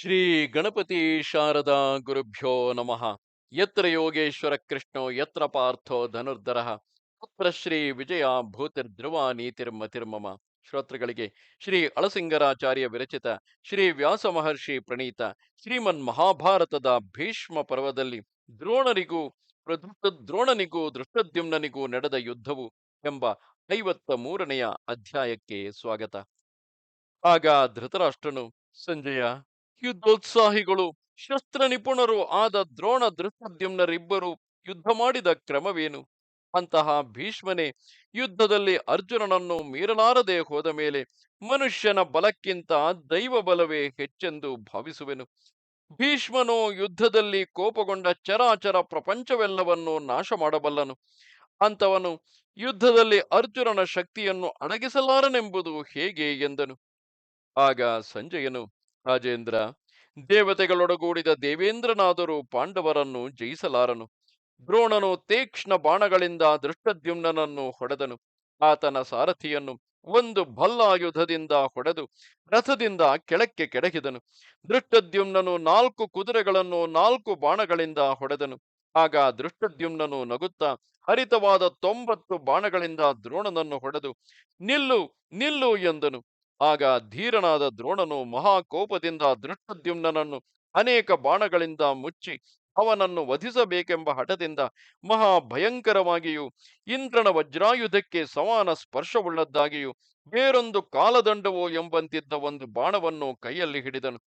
ಶ್ರೀ ಗಣಪತಿ ಶಾರದಾ ಗುರುಭ್ಯೋ ನಮಃ. ಯತ್ರ ಯೋಗೇಶ್ವರ ಕೃಷ್ಣೋ, ಯತ್ರ ಪಾರ್ಥೋ ಧನುರ್ಧರ. ಪುತ್ರ ಶ್ರೀ ವಿಜಯ ಭೂತಿರ್ಧ್ರುವ ನೀತಿರ್ಮತಿರ್ಮಮ ಶ್ರೋತೃಗಳಿಗೆ ಶ್ರೀ ಅಳಸಿಂಗರಾಚಾರ್ಯ ವಿರಚಿತ ಶ್ರೀ ವ್ಯಾಸ ಮಹರ್ಷಿ ಪ್ರಣೀತ ಶ್ರೀಮನ್ ಮಹಾಭಾರತದ ಭೀಷ್ಮ ಪರ್ವದಲ್ಲಿ ದ್ರೋಣರಿಗೂ ಪ್ರದೃಷ್ಟ ದ್ರೋಣನಿಗೂ, ದೃಷ್ಟದ್ಯುಮ್ನನಿಗೂ ನಡೆದ ಯುದ್ಧವು ಎಂಬ ಐವತ್ತ ಮೂರನೆಯ ಅಧ್ಯಾಯಕ್ಕೆ ಸ್ವಾಗತ. ಆಗ ಧೃತರಾಷ್ಟ್ರನು, ಸಂಜಯ ಯುದ್ಧೋತ್ಸಾಹಿಗಳು ಶಸ್ತ್ರ ನಿಪುಣರು ಆದ ದ್ರೋಣ ದೃಷ್ಟದ್ಯುಮ್ನರಿಬ್ಬರು ಯುದ್ಧ ಮಾಡಿದ ಕ್ರಮವೇನು? ಅಂತಹ ಭೀಷ್ಮನೇ, ಯುದ್ಧದಲ್ಲಿ ಅರ್ಜುನನನ್ನು ಮೀರಲಾರದೆ ಹೋದ ಮೇಲೆ ಮನುಷ್ಯನ ಬಲಕ್ಕಿಂತ ದೈವ ಬಲವೇ ಹೆಚ್ಚೆಂದು ಭಾವಿಸುವೆನು. ಭೀಷ್ಮನು ಯುದ್ಧದಲ್ಲಿ ಕೋಪಗೊಂಡ ಚರಾಚರ ಪ್ರಪಂಚವೆಲ್ಲವನ್ನು ನಾಶ ಮಾಡಬಲ್ಲನು ಅಂತವನು ಯುದ್ಧದಲ್ಲಿ ಅರ್ಜುನನ ಶಕ್ತಿಯನ್ನು ಅಡಗಿಸಲಾರನೆಂಬುದು ಹೇಗೆ ಎಂದನು. ಆಗ ಸಂಜಯನು ರಾಜೇಂದ್ರ, ದೇವತೆಗಳೊಡಗೂಡಿದ ದೇವೇಂದ್ರನಾದರೂ ಪಾಂಡವರನ್ನು ಜಯಿಸಲಾರನು. ದ್ರೋಣನು ತೀಕ್ಷ್ಣ ಬಾಣಗಳಿಂದ ದೃಷ್ಟದ್ಯುಮ್ನನನ್ನು ಹೊಡೆದನು. ಆತನ ಸಾರಥಿಯನ್ನು ಒಂದು ಭಲ್ಲಾಯುಧದಿಂದ ಹೊಡೆದು ರಥದಿಂದ ಕೆಳಕ್ಕೆ ಕೆಡಹಿದನು. ದೃಷ್ಟದ್ಯುಮ್ನನು ನಾಲ್ಕು ಕುದುರೆಗಳನ್ನು ನಾಲ್ಕು ಬಾಣಗಳಿಂದ ಹೊಡೆದನು. ಆಗ ದೃಷ್ಟದ್ಯುಮ್ನನು ನಗುತ್ತಾ ಹರಿತವಾದ ತೊಂಬತ್ತು ಬಾಣಗಳಿಂದ ದ್ರೋಣನನ್ನು ಹೊಡೆದು, ನಿಲ್ಲು ನಿಲ್ಲು ಎಂದನು. ಆಗ ಧೀರನಾದ ದ್ರೋಣನು ಮಹಾಕೋಪದಿಂದ ದೃಷ್ಟದ್ಯುಮ್ನನನ್ನು ಅನೇಕ ಬಾಣಗಳಿಂದ ಮುಚ್ಚಿ ಅವನನ್ನು ವಧಿಸಬೇಕೆಂಬ ಹಠದಿಂದ ಮಹಾ ಭಯಂಕರವಾಗಿಯೂ ಇಂದ್ರನ ವಜ್ರಾಯುಧಕ್ಕೆ ಸಮಾನ ಸ್ಪರ್ಶವುಳ್ಳದ್ದಾಗಿಯೂ, ಬೇರೊಂದು ಕಾಲದಂಡವೋ ಎಂಬಂತಿದ್ದ ಒಂದು ಬಾಣವನ್ನು ಕೈಯಲ್ಲಿ ಹಿಡಿದನು.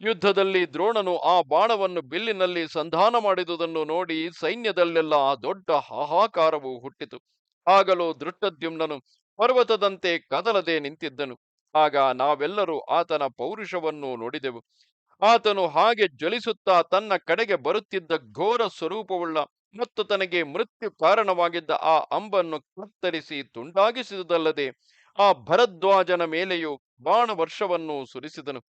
ಯುದ್ಧದಲ್ಲಿ ದ್ರೋಣನು ಆ ಬಾಣವನ್ನು ಬಿಲ್ಲಿನಲ್ಲಿ ಸಂಧಾನ ಮಾಡಿದುದನ್ನು ನೋಡಿ ಸೈನ್ಯದಲ್ಲೆಲ್ಲ ದೊಡ್ಡ ಹಾಹಾಕಾರವು ಹುಟ್ಟಿತು. ಆಗಲೂ ದೃಷ್ಟದ್ಯುಮ್ನನು ಪರ್ವತದಂತೆ ಕದಲದೆ ನಿಂತಿದ್ದನು. ಆಗ ನಾವೆಲ್ಲರೂ ಆತನ ಪೌರುಷವನ್ನು ನೋಡಿದೆವು. ಆತನು ಹಾಗೆ ಜ್ವಲಿಸುತ್ತಾ ತನ್ನ ಕಡೆಗೆ ಬರುತ್ತಿದ್ದ ಘೋರ ಸ್ವರೂಪವುಳ್ಳ ಮತ್ತು ತನಗೆ ಮೃತ್ಯು ಕಾರಣವಾಗಿದ್ದ ಆ ಅಂಬನ್ನು ಕತ್ತರಿಸಿ ತುಂಡಾಗಿಸಿದುದಲ್ಲದೆ ಆ ಭರದ್ವಾಜನ ಮೇಲೆಯೂ ಬಾಣ ವರ್ಷವನ್ನು ಸುರಿಸಿದನು.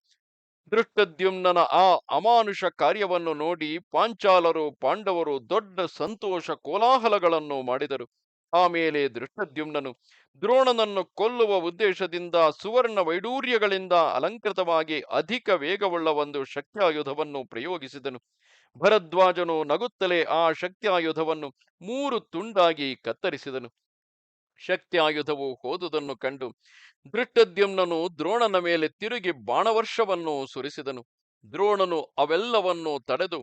ದೃಷ್ಟದ್ಯುಮ್ನನ ಆ ಅಮಾನುಷ ಕಾರ್ಯವನ್ನು ನೋಡಿ ಪಾಂಚಾಲರು, ಪಾಂಡವರು ದೊಡ್ಡ ಸಂತೋಷ ಕೋಲಾಹಲಗಳನ್ನು ಮಾಡಿದರು. ಆಮೇಲೆ ದೃಷ್ಟದ್ಯುಮ್ನನು ದ್ರೋಣನನ್ನು ಕೊಲ್ಲುವ ಉದ್ದೇಶದಿಂದ ಸುವರ್ಣ ವೈಡೂರ್ಯಗಳಿಂದ ಅಲಂಕೃತವಾಗಿ ಅಧಿಕ ವೇಗವುಳ್ಳ ಒಂದು ಶಕ್ತ್ಯಾಯುಧವನ್ನು ಪ್ರಯೋಗಿಸಿದನು. ಭರದ್ವಾಜನು ನಗುತ್ತಲೇ ಆ ಶಕ್ತ್ಯಾಯುಧವನ್ನು ಮೂರು ತುಂಡಾಗಿ ಕತ್ತರಿಸಿದನು. ಶಕ್ತ್ಯಾಯುಧವು ಹೋದುದನ್ನು ಕಂಡು ದೃಷ್ಟದ್ಯುಮ್ನನು ದ್ರೋಣನ ಮೇಲೆ ತಿರುಗಿ ಬಾಣವರ್ಷವನ್ನು ಸುರಿಸಿದನು. ದ್ರೋಣನು ಅವೆಲ್ಲವನ್ನೂ ತಡೆದು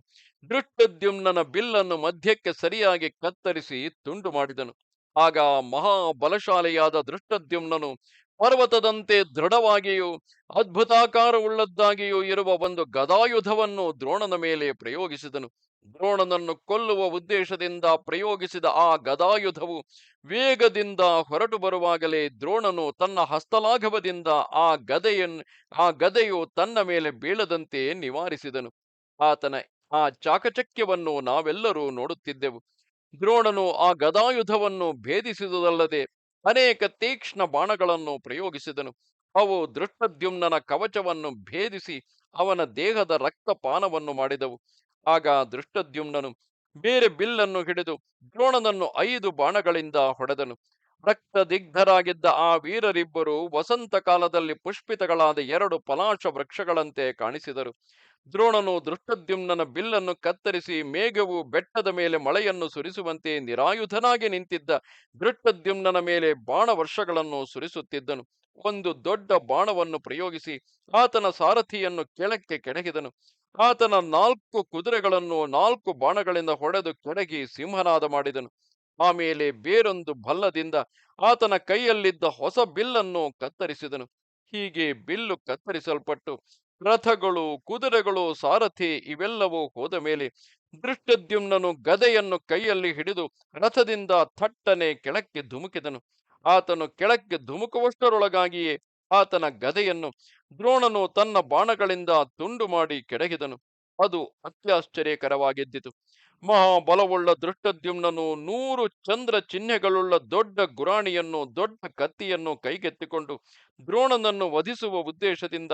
ದೃಷ್ಟದ್ಯುಮ್ನನ ಬಿಲ್ಲನ್ನು ಮಧ್ಯಕ್ಕೆ ಸರಿಯಾಗಿ ಕತ್ತರಿಸಿ ತುಂಡು ಮಾಡಿದನು. ಆಗ ಮಹಾಬಲಶಾಲಿಯಾದ ದೃಷ್ಟದ್ಯುಮ್ನನು ಪರ್ವತದಂತೆ ದೃಢವಾಗಿಯೂ, ಅದ್ಭುತಾಕಾರವುಳ್ಳದ್ದಾಗಿಯೂ ಇರುವ ಒಂದು ಗದಾಯುಧವನ್ನು ದ್ರೋಣನ ಮೇಲೆ ಪ್ರಯೋಗಿಸಿದನು. ದ್ರೋಣನನ್ನು ಕೊಲ್ಲುವ ಉದ್ದೇಶದಿಂದ ಪ್ರಯೋಗಿಸಿದ ಆ ಗದಾಯುಧವು ವೇಗದಿಂದ ಹೊರಟು ಬರುವಾಗಲೇ ದ್ರೋಣನು ತನ್ನ ಹಸ್ತಲಾಘವದಿಂದ ಆ ಗದೆಯನ್ನು ಆ ಗದೆಯು ತನ್ನ ಮೇಲೆ ಬೀಳದಂತೆ ನಿವಾರಿಸಿದನು. ಆತನ ಆ ಚಾಕಚಕ್ಯವನ್ನು ನಾವೆಲ್ಲರೂ ನೋಡುತ್ತಿದ್ದೆವು. ದ್ರೋಣನು ಆ ಗದಾಯುಧವನ್ನು ಭೇದಿಸಿದುದಲ್ಲದೆ ಅನೇಕ ತೀಕ್ಷ್ಣ ಬಾಣಗಳನ್ನು ಪ್ರಯೋಗಿಸಿದನು. ಅವು ದೃಷ್ಟದ್ಯುಮ್ನನ ಕವಚವನ್ನು ಭೇದಿಸಿ ಅವನ ದೇಹದ ರಕ್ತಪಾನವನ್ನು ಮಾಡಿದವು. ಆಗ ದೃಷ್ಟದ್ಯುಮ್ನನು ಬೇರೆ ಬಿಲ್ಲನ್ನು ಹಿಡಿದು ದ್ರೋಣನನ್ನು ಐದು ಬಾಣಗಳಿಂದ ಹೊಡೆದನು. ರಕ್ತದಿಗ್ಧರಾಗಿದ್ದ ಆ ವೀರರಿಬ್ಬರು ವಸಂತ ಕಾಲದಲ್ಲಿ ಪುಷ್ಪಿತಗಳಾದ ಎರಡು ಪಲಾಶ ವೃಕ್ಷಗಳಂತೆ ಕಾಣಿಸಿದರು. ದ್ರೋಣನು ದೃಷ್ಟದ್ಯುಮ್ನನ ಬಿಲ್ಲನ್ನು ಕತ್ತರಿಸಿ ಮೇಘವು ಬೆಟ್ಟದ ಮೇಲೆ ಮಳೆಯನ್ನು ಸುರಿಸುವಂತೆ ನಿರಾಯುಧನಾಗಿ ನಿಂತಿದ್ದ ದೃಷ್ಟದ್ಯುಮ್ನ ಮೇಲೆ ಬಾಣ ವರ್ಷಗಳನ್ನು ಸುರಿಸುತ್ತಿದ್ದನು. ಒಂದು ದೊಡ್ಡ ಬಾಣವನ್ನು ಪ್ರಯೋಗಿಸಿ ಆತನ ಸಾರಥಿಯನ್ನು ಕೆಳಕ್ಕೆ ಕೆಡಗಿದನು. ಆತನ ನಾಲ್ಕು ಕುದುರೆಗಳನ್ನು ನಾಲ್ಕು ಬಾಣಗಳಿಂದ ಹೊಡೆದು ಕೆಡಗಿ ಸಿಂಹನಾದ ಮಾಡಿದನು. ಆಮೇಲೆ ಬೇರೊಂದು ಭಲ್ಲದಿಂದ ಆತನ ಕೈಯಲ್ಲಿದ್ದ ಹೊಸ ಬಿಲ್ಲನ್ನು ಕತ್ತರಿಸಿದನು. ಹೀಗೆ ಬಿಲ್ಲು ಕತ್ತರಿಸಲ್ಪಟ್ಟು ರಥಗಳು, ಕುದುರೆಗಳು, ಸಾರಥಿ ಇವೆಲ್ಲವೂ ಹೋದ ಮೇಲೆ ದೃಷ್ಟದ್ಯುಮ್ನನು ಗದೆಯನ್ನು ಕೈಯಲ್ಲಿ ಹಿಡಿದು ರಥದಿಂದ ಥಟ್ಟನೆ ಕೆಳಕ್ಕೆ ಧುಮುಕಿದನು. ಆತನು ಕೆಳಕ್ಕೆ ಧುಮುಕುವಷ್ಟರೊಳಗಾಗಿಯೇ ಆತನ ಗದೆಯನ್ನು ದ್ರೋಣನು ತನ್ನ ಬಾಣಗಳಿಂದ ತುಂಡು ಮಾಡಿ ಕೆಡಗಿದನು ಅದು ಅತ್ಯಾಶ್ಚರ್ಯಕರವಾಗಿದ್ದಿತು. ಮಹಾಬಲವುಳ್ಳ ದೃಷ್ಟದ್ಯುಮ್ನನು ನೂರು ಚಂದ್ರ ಚಿಹ್ನೆಗಳುಳ್ಳ ದೊಡ್ಡ ಗುರಾಣಿಯನ್ನು, ದೊಡ್ಡ ಕತ್ತಿಯನ್ನು ಕೈಗೆತ್ತಿಕೊಂಡು ದ್ರೋಣನನ್ನು ವಧಿಸುವ ಉದ್ದೇಶದಿಂದ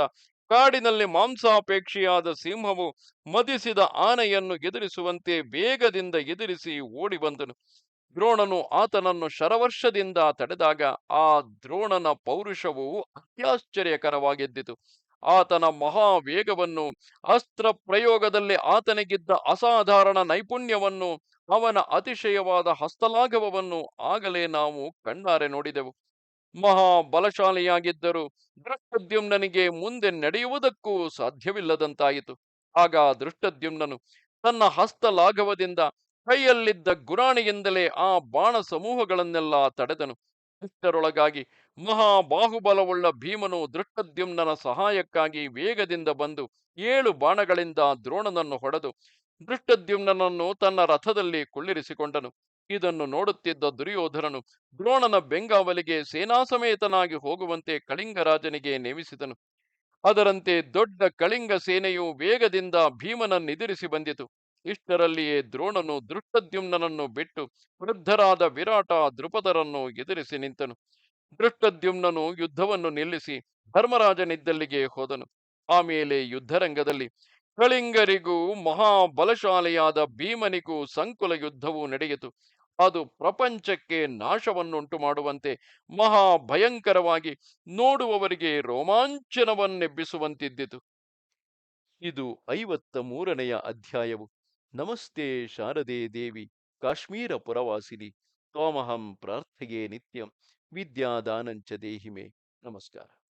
ಕಾಡಿನಲ್ಲಿ ಮಾಂಸಾಪೇಕ್ಷೆಯಾದ ಸಿಂಹವು ಮದಿಸಿದ ಆನೆಯನ್ನು ಎದುರಿಸುವಂತೆ ವೇಗದಿಂದ ಎದುರಿಸಿ ಓಡಿ ಬಂದನು ದ್ರೋಣನು ಆತನನ್ನು ಶರವರ್ಷದಿಂದ ತಡೆದಾಗ ಆ ದ್ರೋಣನ ಪೌರುಷವು ಅತ್ಯಾಶ್ಚರ್ಯಕರವಾಗಿದ್ದಿತು. ಆತನ ಮಹಾವೇಗವನ್ನು ಅಸ್ತ್ರ ಪ್ರಯೋಗದಲ್ಲಿ ಆತನಿಗಿದ್ದ ಅಸಾಧಾರಣ ನೈಪುಣ್ಯವನ್ನು ಅವನ ಅತಿಶಯವಾದ ಹಸ್ತಲಾಘವವನ್ನು ಆಗಲೇ ನಾವು ಕಣ್ಣಾರೆ ನೋಡಿದೆವು. ಮಹಾ ಬಲಶಾಲಿಯಾಗಿದ್ದರೂ. ದೃಷ್ಟದ್ಯುಮ್ನನಿಗೆ ಮುಂದೆ ನಡೆಯುವುದಕ್ಕೂ ಸಾಧ್ಯವಿಲ್ಲದಂತಾಯಿತು. ಆಗ ದೃಷ್ಟದ್ಯುಮ್ನನು ತನ್ನ ಹಸ್ತಲಾಘವದಿಂದ ಕೈಯಲ್ಲಿದ್ದ ಗುರಾಣಿಯಿಂದಲೇ ಆ ಬಾಣ ಸಮೂಹಗಳನ್ನೆಲ್ಲ ತಡೆದನು. ಇಷ್ಟರೊಳಗಾಗಿ ಮಹಾಬಾಹುಬಲವುಳ್ಳ ಭೀಮನು ದೃಷ್ಟದ್ಯುಮ್ನನ ಸಹಾಯಕ್ಕಾಗಿ ವೇಗದಿಂದ ಬಂದು ಏಳು ಬಾಣಗಳಿಂದ ದ್ರೋಣನನ್ನು ಹೊಡೆದು ದೃಷ್ಟದ್ಯುಮ್ನನನ್ನು ತನ್ನ ರಥದಲ್ಲಿ ಕುಳ್ಳಿರಿಸಿಕೊಂಡನು. ಇದನ್ನು ನೋಡುತ್ತಿದ್ದ ದುರ್ಯೋಧನನು ದ್ರೋಣನ ಬೆಂಗಾವಲಿಗೆ ಸೇನಾ ಸಮೇತನಾಗಿ ಹೋಗುವಂತೆ ಕಳಿಂಗರಾಜನಿಗೆ ನೇಮಿಸಿದನು. ಅದರಂತೆ ದೊಡ್ಡ ಕಳಿಂಗ ಸೇನೆಯು ವೇಗದಿಂದ ಭೀಮನನ್ನೆದುರಿಸಿ ಬಂದಿತು. ಇಷ್ಟರಲ್ಲಿಯೇ ದ್ರೋಣನು ದೃಷ್ಟದ್ಯುಮ್ನನನ್ನು ಬಿಟ್ಟು ವೃದ್ಧರಾದ ವಿರಾಟ ದೃಪದರನ್ನು ಎದುರಿಸಿ ನಿಂತನು. ದೃಷ್ಟದ್ಯುಮ್ನನು ಯುದ್ಧವನ್ನು ನಿಲ್ಲಿಸಿ ಧರ್ಮರಾಜನಿದ್ದಲ್ಲಿಗೆ ಹೋದನು. ಆಮೇಲೆ ಯುದ್ಧರಂಗದಲ್ಲಿ ಕಳಿಂಗರಿಗೂ ಮಹಾಬಲಶಾಲಿಯಾದ ಭೀಮನಿಗೂ ಸಂಕುಲ ಯುದ್ಧವು ನಡೆಯಿತು. ಅದು ಪ್ರಪಂಚಕ್ಕೆ ನಾಶವನ್ನುಂಟು ಮಾಡುವಂತೆ ಮಹಾ ಭಯಂಕರವಾಗಿ ನೋಡುವವರಿಗೆ ರೋಮಾಂಚನವನ್ನೆಬ್ಬಿಸುವಂತಿದ್ದಿತು. ಇದು ಐವತ್ತ ಮೂರನೆಯ ಅಧ್ಯಾಯವು. ನಮಸ್ತೆ ಶಾರದೆ ದೇವಿ ಕಾಶ್ಮೀರ ಪುರವಾಸಿನಿ ತೋಮಹಂ ಪ್ರಾರ್ಥೆಯೇ ನಿತ್ಯಂ. ವಿದ್ಯಾದಾನಂಚ ದೇಹಿಮೆ. ನಮಸ್ಕಾರ.